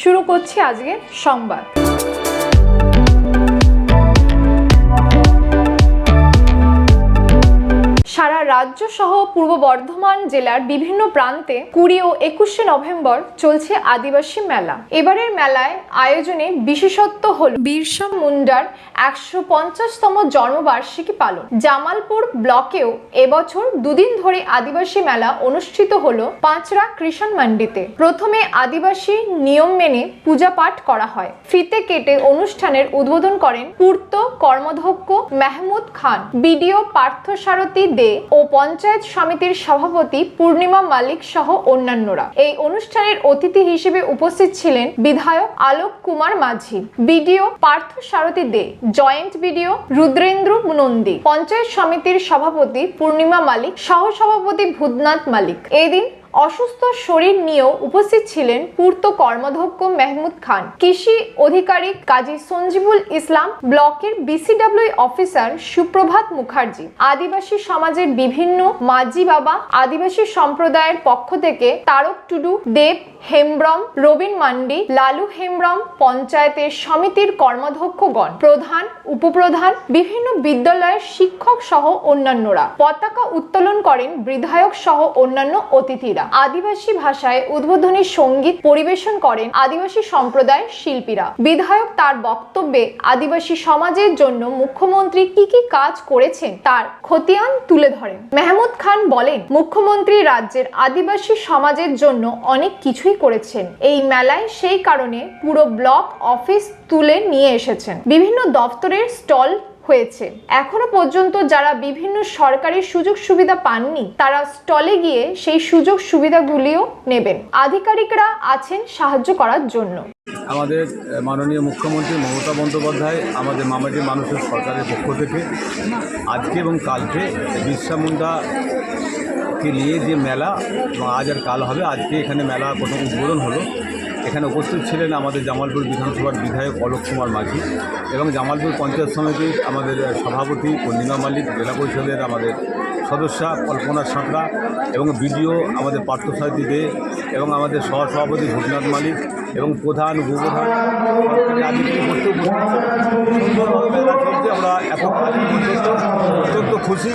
শুরু করছি আজকে সংবাদ। সারা রাজ্য সহ পূর্ব বর্ধমান জেলার বিভিন্ন প্রান্তে কুড়ি ও একুশে নভেম্বর চলছে আদিবাসী মেলা। এবারের মেলায় আয়োজনে বিশেষত্ব হল বিরসা মুন্ডার একশো পঞ্চাশতম জন্মবার্ষিকী পালন। জামালপুর ব্লকেও এবছর দুদিন ধরে আদিবাসী মেলা অনুষ্ঠিত হল পাঁচরা কৃষণ মান্ডিতে প্রথমে আদিবাসী নিয়ম মেনে পূজা পাঠ করা হয়। ফিতে কেটে অনুষ্ঠানের উদ্বোধন করেন পূর্ত কর্মধ্যক্ষ মেহমুদ খান। বিডিও পার্থসারথী দে ও পঞ্চায়েত সমিতির সভাপতি পূর্ণিমা মালিক সহ অন্যান্যরা। এই অনুষ্ঠানের অতিথি হিসেবে উপস্থিত ছিলেন বিধায়ক Alok Kumar Majhi, BDO Partha Sarathi De, joint BDO Rudrendra Nandi, panchayat সমিতির সভাপতি পূর্ণিমা মালিক সহ সভাপতি ভূতনাথ মালিক। এদিন অসুস্থ শরীর নিয়েও উপস্থিত ছিলেন পূর্ত কর্মধ্যক্ষ মেহমুদ খান। কৃষি অধিকারিক কাজী সঞ্জিবুল ইসলাম, ব্লকের বিসিডব্লিউ অফিসার সুপ্রভাত মুখার্জি, আদিবাসী সমাজের বিভিন্ন মাঝি বাবা, আদিবাসী সম্প্রদায়ের পক্ষ থেকে তারক টুডু, দেব হেমব্রম, রবিন মান্ডি, লালু হেমব্রম পঞ্চায়েতের সমিতির কর্মাধ্যক্ষগণ, প্রধান, উপপ্রধান, বিভিন্ন বিদ্যালয়ের শিক্ষক সহ অন্যান্যরা। পতাকা উত্তোলন করেন বিধায়ক সহ অন্যান্য অতিথিরা। আদিবাসী ভাষায় উদ্বোধনী সংগীত পরিবেশন করেন আদিবাসী সম্প্রদায়ের শিল্পীরা। বিধায়ক তার বক্তব্যে, আদিবাসী সমাজের জন্য মুখ্যমন্ত্রী কি কি কাজ করেছেন তার খতিয়ান তুলে ধরেন। মেহমুদ খান বলেন, মুখ্যমন্ত্রী রাজ্যের আদিবাসী সমাজের জন্য অনেক কিছুই করেছেন। এই মেলায় সেই কারণে পুরো ব্লক অফিস তুলে নিয়ে এসেছেন। বিভিন্ন দপ্তরের স্টল হয়েছে। এখনও পর্যন্ত যারা বিভিন্ন সরকারি সুযোগ সুবিধা পাননি, তারা স্টলে গিয়ে সেই সুযোগ সুবিধাগুলিও নেবেন। আধিকারিকরা আছেন সাহায্য করার জন্য। আমাদের মাননীয় মুখ্যমন্ত্রী মমতা বন্দ্যোপাধ্যায় আমাদের মামাটি মানুষের সরকারের পক্ষ থেকে আজকে এবং কালকে বিরসা মুন্ডাকে নিয়ে যে মেলা, এবং আজ আর কাল হবে, আজকে এখানে মেলা প্রথম উদ্বোধন হলো। এখানে উপস্থিত ছিলেন আমাদের জামালপুর বিধানসভার বিধায়ক অলোক কুমার মাঝি এবং জামালপুর পঞ্চায়েত সমিতির আমাদের সভাপতি পূর্ণিমা মালিক, জেলা পরিষদের আমাদের সদস্যা কল্পনা সাঁতরা এবং বিডিও আমাদের পার্থসারথী দে এবং আমাদের সহসভাপতি ভূতনাথ মালিক এবং প্রধান উপপ্রধান সুন্দরভাবে মেলা চলছে, আমরা এখন পর্যন্ত খুশি।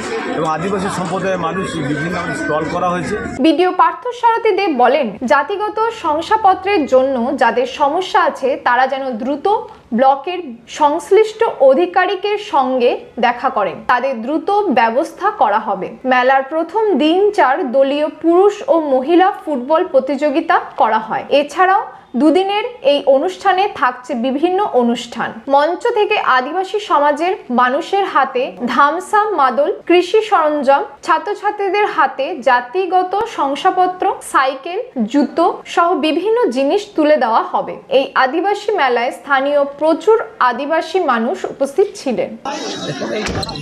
আদিবাসী সম্প্রদায়ের মানুষ বিভিন্ন স্টল করা হয়েছে। বিডিও পার্থসারথী দেব বলেন, জাতিগত শংসাপত্রের জন্য যাদের সমস্যা আছে, তারা যেন দ্রুত ব্লকের সংশ্লিষ্ট অধিকারিকের সঙ্গে দেখা করেন। তাদের দ্রুত ব্যবস্থা করা হবে। মেলার প্রথম দিন চার দলীয় পুরুষ ও মহিলা ফুটবল প্রতিযোগিতা করা হয়। এছাড়াও দুদিনের এই অনুষ্ঠানে থাকছে বিভিন্ন অনুষ্ঠান। মঞ্চ থেকে আদিবাসী সমাজের মানুষের হাতে ধামসা মাদল, কৃষি সরঞ্জাম, ছাত্রছাত্রীদের হাতে জাতিগত শংসাপত্র, সাইকেল, জুতো সহ বিভিন্ন জিনিস তুলে দেওয়া হবে। এই আদিবাসী মেলায় স্থানীয় প্রচুর আদিবাসী মানুষ উপস্থিত ছিলেন।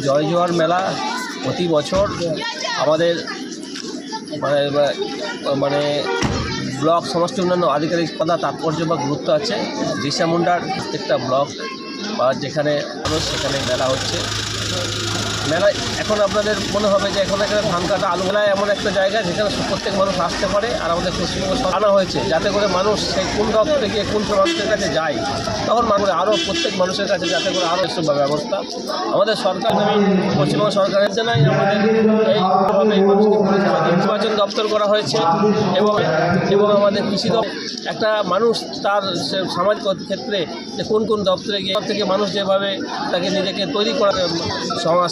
জয় জোয়ার মেলা প্রতি বছর আমাদের মানে মানে ব্লক সমস্ত অন্যান্য আধিকারিকতা তাৎপর্য বা গুরুত্ব আছে। বিরসা মুন্ডার প্রত্যেকটা ব্লক বা যেখানে মানুষ, সেখানে মেলা হচ্ছে। মেলা এখন আপনাদের মনে হবে যে এখন এখানে ধান কাটা আলু মেলায় এমন একটা জায়গা যেখানে প্রত্যেক মানুষ আসতে পারে আর আমাদের পশ্চিমবঙ্গ আনা হয়েছে যাতে করে মানুষ সেই কোন দপ্তরে গিয়ে কোন মানুষের কাছে যায়, তখন মানুষ আরও প্রত্যেক মানুষের কাছে যাতে করে আরও এসব ব্যবস্থা আমাদের সরকার, পশ্চিমবঙ্গ সরকারের জানাই আমাদের এই। নির্বাচন দপ্তর করা হয়েছে এবং এবং আমাদের কৃষি একটা মানুষ তার সামাজিক ক্ষেত্রে যে কোন কোন দপ্তরে গিয়ে থেকে মানুষ যেভাবে তাকে নিজেকে তৈরি করা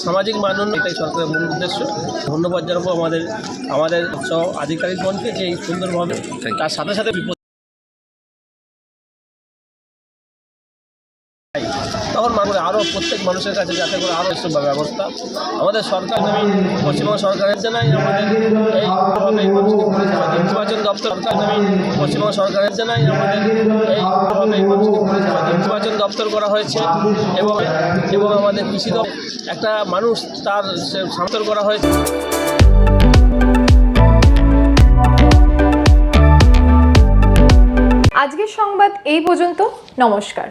সামাজিক মান এটাই সরকারের মূল উদ্দেশ্য। ধন্যবাদ জানাব আমাদের আমাদের সব আধিকারিকগণকে যে সুন্দরভাবে তার সাথে সাথে বিপদ তখন মানুষ আরও প্রত্যেক মানুষের কাছে যাতে করে আরও এসব ব্যবস্থা। আমাদের সরকার পশ্চিমবঙ্গ সরকারের জানাই আমাদের এইভাবে নির্বাচন দপ্তর পশ্চিমবঙ্গ সরকারের জানাই আমাদের এই। নির্বাচন দপ্তর করা হয়েছে এবং এবং আমাদের কৃষি একটা মানুষ তার সান্তর করা হয়েছে। আজকের সংবাদ এই পর্যন্ত। নমস্কার।